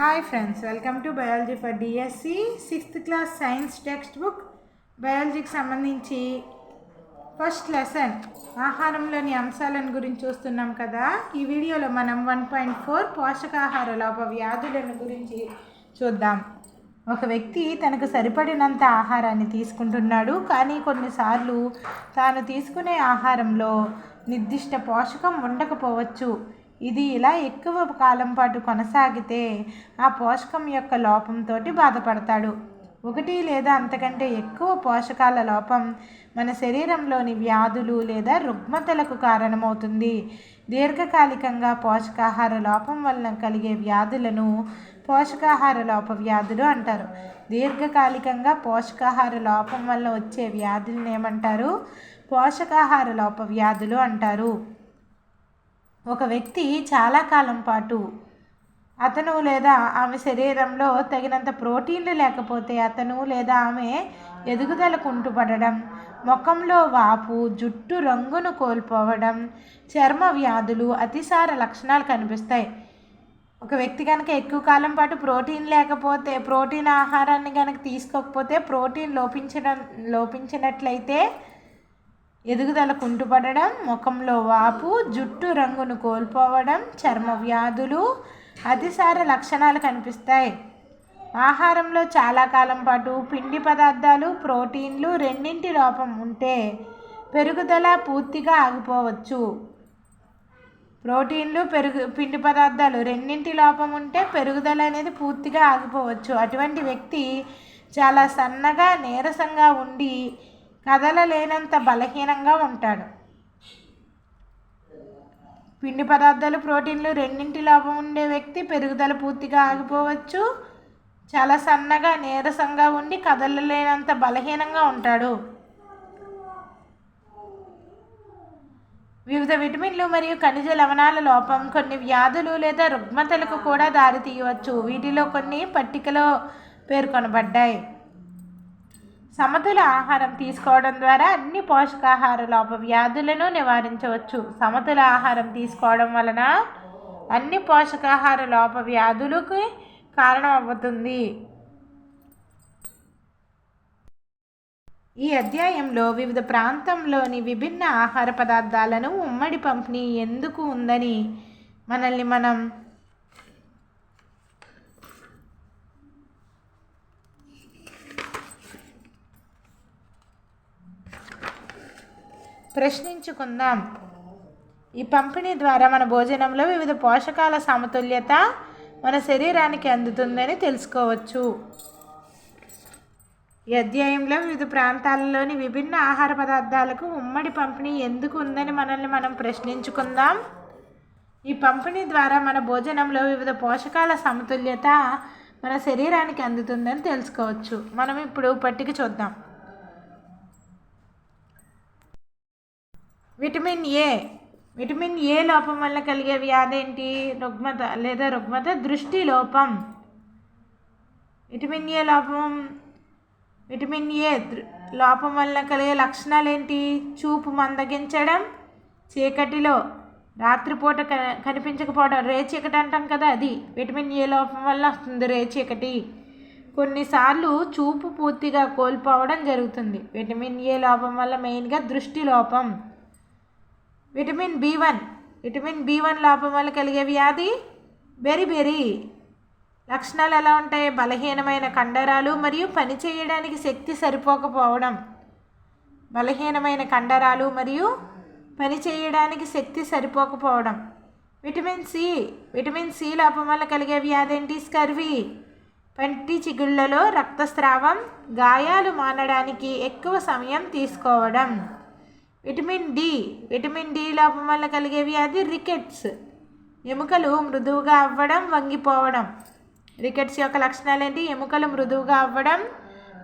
Hi friends welcome to biology for DSC sixth class science text book బయాలజీకి సంబంధించి first lesson ఆహారంలోని అంశాలను గురించి చూస్తున్నాం కదా. ఈ వీడియోలో మనం వన్ పాయింట్ ఫోర్ పోషకాహార లోప వ్యాధులను గురించి చూద్దాం. ఒక వ్యక్తి తనకు సరిపడినంత ఆహారాన్ని తీసుకుంటున్నాడు కానీ కొన్నిసార్లు తాను తీసుకునే ఆహారంలో నిర్దిష్ట పోషకం ఉండకపోవచ్చు. ఇది ఇలా ఎక్కువ కాలం పాటు కొనసాగితే ఆ పోషకం యొక్క లోపంతో బాధపడతాడు. ఒకటి లేదా అంతకంటే ఎక్కువ పోషకాల లోపం మన శరీరంలోని వ్యాధులు లేదా రుగ్మతలకు కారణమవుతుంది. దీర్ఘకాలికంగా పోషకాహార లోపం వలన కలిగే వ్యాధులను పోషకాహార లోప వ్యాధులు అంటారు. దీర్ఘకాలికంగా పోషకాహార లోపం వల్ల వచ్చే వ్యాధులను ఏమంటారు? పోషకాహార లోప వ్యాధులు అంటారు. ఒక వ్యక్తి చాలా కాలం పాటు అతను లేదా ఆమె శరీరంలో తగినంత ప్రోటీన్లు లేకపోతే అతను లేదా ఆమె ఎదుగుదలకు ఉంటుపడడం ముఖంలో వాపు జుట్టు రంగును కోల్పోవడం చర్మ వ్యాధులు అతిసార లక్షణాలు కనిపిస్తాయి. ఒక వ్యక్తి కనుక ఎక్కువ కాలం పాటు ప్రోటీన్ లేకపోతే ప్రోటీన్ ఆహారాన్ని కనుక తీసుకోకపోతే ప్రోటీన్ లోపించడం లోపించినట్లయితే ఎదుగుదల కుంటుపడడం ముఖంలో వాపు జుట్టు రంగును కోల్పోవడం చర్మ వ్యాధులు అతిసార లక్షణాలు కనిపిస్తాయి. ఆహారంలో చాలా కాలం పాటు పిండి పదార్థాలు ప్రోటీన్లు రెండింటి లోపం ఉంటే పెరుగుదల పూర్తిగా ఆగిపోవచ్చు. ప్రోటీన్లు పెరుగు పిండి పదార్థాలు రెండింటి లోపం ఉంటే పెరుగుదల అనేది పూర్తిగా ఆగిపోవచ్చు. అటువంటి వ్యక్తి చాలా సన్నగా నీరసంగా ఉండి కదలలేనంత బలహీనంగా ఉంటాడు. పిండి పదార్థాలు ప్రోటీన్లు రెండింటి లోపం ఉండే వ్యక్తి పెరుగుదల పూర్తిగా ఆగిపోవచ్చు. చాలా సన్నగా నీరసంగా ఉండి కదలలేనంత బలహీనంగా ఉంటాడు. వివిధ విటమిన్లు మరియు ఖనిజ లవణాల లోపం కొన్ని వ్యాధులు లేదా రుగ్మతలకు కూడా దారితీయవచ్చు. వీటిలో కొన్ని పట్టికలో పేర్కొనబడ్డాయి. సమతుల ఆహారం తీసుకోవడం ద్వారా అన్ని పోషకాహార లోప వ్యాధులను నివారించవచ్చు. సమతుల ఆహారం తీసుకోవడం వలన అన్ని పోషకాహార లోప వ్యాధులకు కారణం అవుతుంది ఈ అధ్యాయంలో వివిధ ప్రాంతంలోని విభిన్న ఆహార పదార్థాలను ఉమ్మడి పంపిణీ ఎందుకు ఉందని మనల్ని మనం ప్రశ్నించుకుందాం. ఈ పంపిణీ ద్వారా మన భోజనంలో వివిధ పోషకాల సమతుల్యత మన శరీరానికి అందుతుందని తెలుసుకోవచ్చు. ఈ అధ్యాయంలో వివిధ ప్రాంతాలలోని విభిన్న ఆహార పదార్థాలకు ఉమ్మడి పంపిణీ ఎందుకు ఉందని మనల్ని మనం ప్రశ్నించుకుందాం. ఈ పంపిణీ ద్వారా మన భోజనంలో వివిధ పోషకాల సమతుల్యత మన శరీరానికి అందుతుందని తెలుసుకోవచ్చు. మనం ఇప్పుడు పట్టిక చూద్దాం. Vitamin A. విటమిన్ ఏ లోపం వల్ల కలిగే వ్యాధి ఏంటి? రుగ్మత లేదా రుగ్మత దృష్టి లోపం. విటమిన్ ఏ లోపం విటమిన్ ఏ లోపం వల్ల కలిగే లక్షణాలు ఏంటి? చూపు మందగించడం చీకటిలో రాత్రిపూట కనిపించకపోవడం రే చీకటి అంటాం కదా అది. విటమిన్ ఏ లోపం వల్ల వస్తుంది రే చీకటి. కొన్నిసార్లు చూపు పూర్తిగా కోల్పోవడం జరుగుతుంది. విటమిన్ ఏ లోపం వల్ల మెయిన్గా దృష్టి లోపం. Vitamin B one. Vitamin B one లోపం వల్ల కలిగే వ్యాధి? బెరీ లక్షణాలు ఎలా ఉంటాయి? బలహీనమైన కండరాలు మరియు పని చేయడానికి శక్తి సరిపోకపోవడం. బలహీనమైన కండరాలు మరియు పని చేయడానికి శక్తి సరిపోకపోవడం. Vitamin C. విటమిన్ సి లోపం వల్ల కలిగే వ్యాధి ఏంటి? స్కర్వీ. పంటి చిగుళ్ళలో రక్తస్రావం గాయాలు మానడానికి ఎక్కువ సమయం తీసుకోవడం. Vitamin D. విటమిన్ డి లోపం వల్ల కలిగే వ్యాధి రికెట్స్. ఎముకలు మృదువుగా అవ్వడం వంగిపోవడం. రికెట్స్ యొక్క లక్షణాలు ఏంటి ఎముకలు మృదువుగా అవ్వడం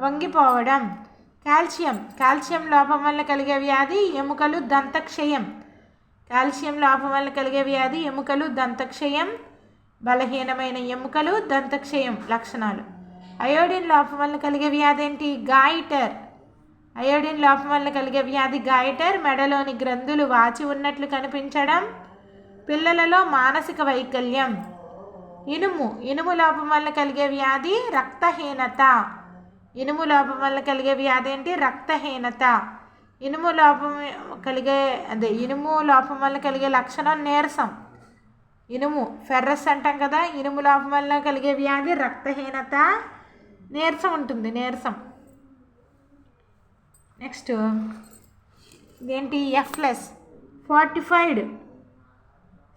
వంగిపోవడం. కాల్షియం. కాల్షియం లోపం వల్ల కలిగే వ్యాధి ఎముకలు దంతక్షయం. కాల్షియం లోపం వల్ల కలిగే వ్యాధి ఎముకలు దంతక్షయం. బలహీనమైన ఎముకలు దంతక్షయం లక్షణాలు. అయోడిన్ లోపం వల్ల కలిగే వ్యాధి ఏంటి? గాయిటర్. అయోడిన్ లోపం వల్ల కలిగే వ్యాధి గాయటర్ మెడలోని గ్రంథులు వాచి ఉన్నట్లు కనిపించడం పిల్లలలో మానసిక వైకల్యం. ఇనుము ఇనుము లోపం వల్ల కలిగే వ్యాధి రక్తహీనత. ఇనుము లోపం వల్ల కలిగే వ్యాధి ఏంటి? రక్తహీనత. ఇనుము లోపం కలిగే అదే ఇనుము లోపం వల్ల కలిగే లక్షణం నీరసం. ఇనుము ఫెర్రస్ అంటాం కదా ఇనుము లోపం వల్ల కలిగే వ్యాధి రక్తహీనత. నీరసం ఉంటుంది నీరసం. నెక్స్ట్ ఇదేంటి? ప్లస్ ఫార్టిఫైడ్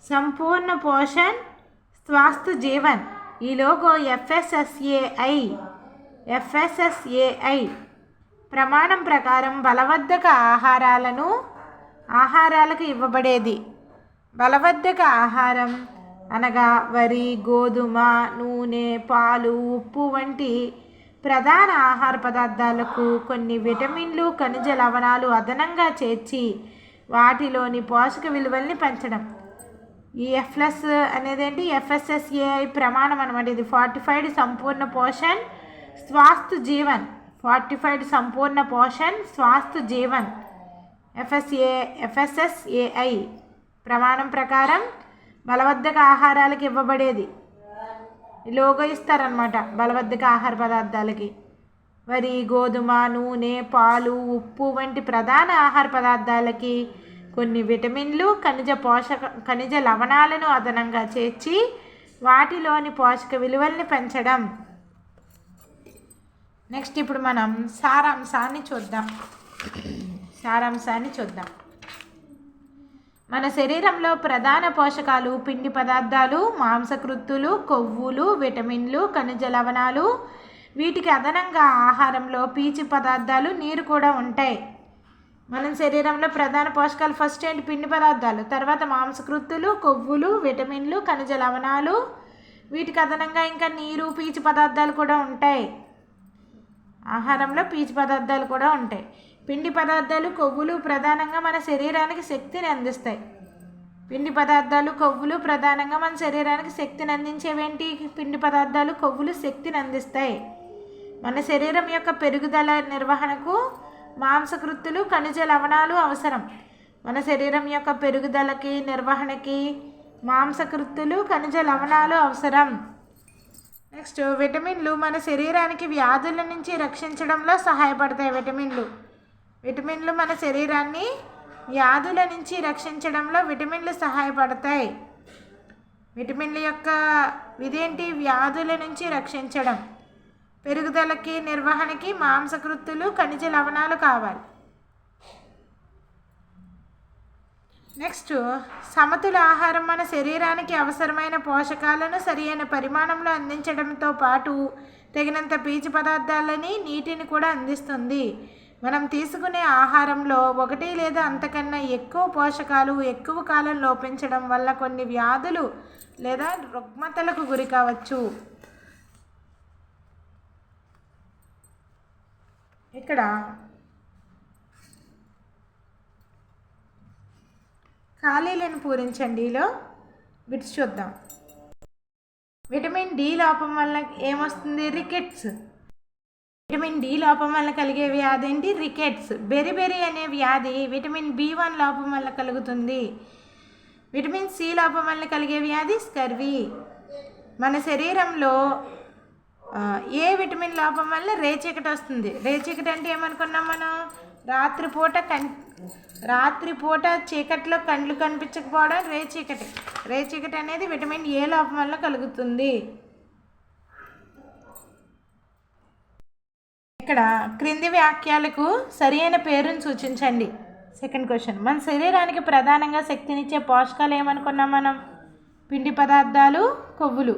సంపూర్ణ పోషన్ స్వాస్థ జీవన్. ఈ లోగో ఎఫ్ఎస్ఎస్ఏఐ ఎఫ్ఎస్ఎస్ఏఐ ప్రమాణం ప్రకారం బలవర్ధక ఆహారాలను ఆహారాలకు ఇవ్వబడేది. బలవర్ధక ఆహారం అనగా వరి గోధుమ నూనె పాలు ఉప్పు వంటి ప్రధాన ఆహార పదార్థాలకు కొన్ని విటమిన్లు ఖనిజ లవణాలు అదనంగా చేర్చి వాటిలోని పోషక విలువల్ని పెంచడం. ఈ ఎఫ్ఎస్ అనేది ఏంటి ఎఫ్ఎస్ఎస్ఏఐ ప్రమాణం అనమాట ఇది ఫార్టిఫైడ్ సంపూర్ణ పోషన్ స్వాస్థ్ జీవన్. ఫార్టిఫైడ్ సంపూర్ణ పోషన్ స్వాస్థ్ జీవన్. ఎఫ్ఎస్ఏ ఎఫ్ఎస్ఎస్ఏఐ ప్రమాణం ప్రకారం బలవర్ధక ఆహారాలకు ఇవ్వబడేది. లోగో ఇస్తారనమాట బలవర్ధక ఆహార పదార్థాలకి. వరి గోధుమ నూనె పాలు ఉప్పు వంటి ప్రధాన ఆహార పదార్థాలకి కొన్ని విటమిన్లు ఖనిజ పోషక ఖనిజ లవణాలను అదనంగా చేర్చి వాటిలోని పోషక విలువల్ని పెంచడం. నెక్స్ట్ ఇప్పుడు మనం సారాంశాన్ని చూద్దాం. సారాంశాన్ని చూద్దాం. మన శరీరంలో ప్రధాన పోషకాలు పిండి పదార్థాలు మాంసకృత్తులు కొవ్వులు విటమిన్లు ఖనిజ లవణాలు. వీటికి అదనంగా ఆహారంలో పీచు పదార్థాలు నీరు కూడా ఉంటాయి. మనం శరీరంలో ప్రధాన పోషకాలు ఫస్ట్ ఏంటి? పిండి పదార్థాలు. తర్వాత మాంసకృత్తులు కొవ్వులు విటమిన్లు ఖనిజ లవణాలు. వీటికి అదనంగా ఇంకా నీరు పీచు పదార్థాలు కూడా ఉంటాయి. ఆహారంలో పీచు పదార్థాలు కూడా ఉంటాయి. పిండి పదార్థాలు కొవ్వులు ప్రధానంగా మన శరీరానికి శక్తిని అందిస్తాయి. పిండి పదార్థాలు కొవ్వులు ప్రధానంగా మన శరీరానికి శక్తిని అందించేవేంటి? పిండి పదార్థాలు కొవ్వులు శక్తిని అందిస్తాయి. మన శరీరం యొక్క పెరుగుదల నిర్వహణకు మాంసకృత్తులు ఖనిజ లవణాలు అవసరం. మన శరీరం యొక్క పెరుగుదలకి నిర్వహణకి మాంసకృత్తులు ఖనిజ లవణాలు అవసరం. నెక్స్ట్ విటమిన్లు మన శరీరానికి వ్యాధుల నుంచి రక్షించడంలో సహాయపడతాయి విటమిన్లు. విటమిన్లు మన శరీరాన్ని వ్యాధుల నుంచి రక్షించడంలో విటమిన్లు సహాయపడతాయి. విటమిన్ల యొక్క ఇదేంటి వ్యాధుల నుంచి రక్షించడం. పెరుగుదలకి నిర్వహణకి మాంసకృత్తులు ఖనిజ లవణాలు కావాలి. నెక్స్ట్ సమతుల ఆహారం మన శరీరానికి అవసరమైన పోషకాలను సరియైన పరిమాణంలో అందించడంతో పాటు తగినంత పీచు పదార్థాలని నీటిని కూడా అందిస్తుంది. మనం తీసుకునే ఆహారంలో ఒకటి లేదా అంతకన్నా ఎక్కువ పోషకాలు ఎక్కువ కాలం లోపించడం వల్ల కొన్ని వ్యాధులు లేదా రుగ్మతలకు గురి కావచ్చు. ఇక్కడ ఖాళీలను పూరించండిలో విడిచి చూద్దాం. విటమిన్ డి లోపం వల్ల ఏమొస్తుంది? రికెట్స్. విటమిన్ డి లోపం వల్ల కలిగే వ్యాధి ఏంటి? రికెట్స్. బెరిబెరి అనే వ్యాధి విటమిన్ బి వన్ లోపం వల్ల కలుగుతుంది. విటమిన్ సి లోపం వల్ల కలిగే వ్యాధి స్కర్వీ. మన శరీరంలో ఏ విటమిన్ లోపం వల్ల రేచీకట వస్తుంది? రేచీకట అంటే ఏమనుకున్నాం మనం? రాత్రిపూట కన్ రాత్రిపూట చీకట్లో కండ్లు కనిపించకపోవడం రేచీకటి రేచీకటి అనేది విటమిన్ ఏ లోపం వల్ల కలుగుతుంది. ఇక్కడ క్రింది వాక్యాలకు సరియైన పేరును సూచించండి. సెకండ్ క్వశ్చన్ మన శరీరానికి ప్రధానంగా శక్తినిచ్చే పోషకాలు ఏమనుకున్నాం మనం? పిండి పదార్థాలు కొవ్వులు.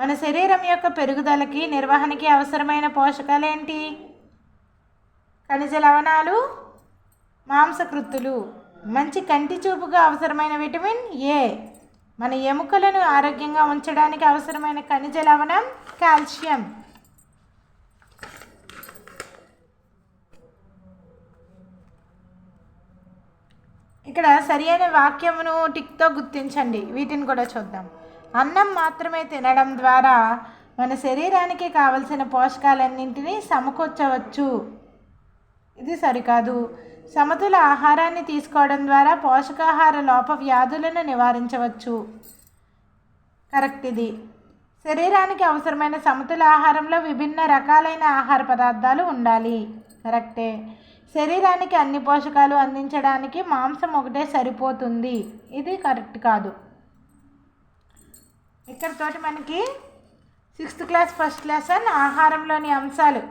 మన శరీరం యొక్క పెరుగుదలకి నిర్వహణకి అవసరమైన పోషకాలు ఏంటి? ఖనిజ లవణాలు మాంసకృత్తులు మంచి కంటి చూపుగా అవసరమైన విటమిన్ ఏ? మన ఎముకలను ఆరోగ్యంగా ఉంచడానికి అవసరమైన ఖనిజ లవణం కాల్షియం. ఇక్కడ సరియైన వాక్యమును టిక్తో గుర్తించండి. వీటిని కూడా చూద్దాం. అన్నం మాత్రమే తినడం ద్వారా మన శరీరానికి కావలసిన పోషకాలన్నింటినీ సమకూర్చవచ్చు. ఇది సరికాదు. సమతుల ఆహారాన్ని తీసుకోవడం ద్వారా పోషకాహార లోప వ్యాధులను నివారించవచ్చు. కరెక్ట్ ఇది. శరీరానికి అవసరమైన సమతుల ఆహారంలో విభిన్న రకాలైన ఆహార పదార్థాలు ఉండాలి. కరెక్టే. శరీరానికి అన్ని పోషకాలు అందించడానికి మాంసం ఒకటే సరిపోతుంది. ఇది కరెక్ట్ కాదు. ఇక్కడతోటి మనకి సిక్స్త్ క్లాస్ ఫస్ట్ లెసన్ ఆహారంలోని అంశాలు.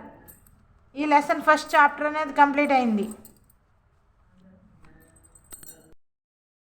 ఈ లెసన్ ఫస్ట్ చాప్టర్ అనేది కంప్లీట్ అయింది.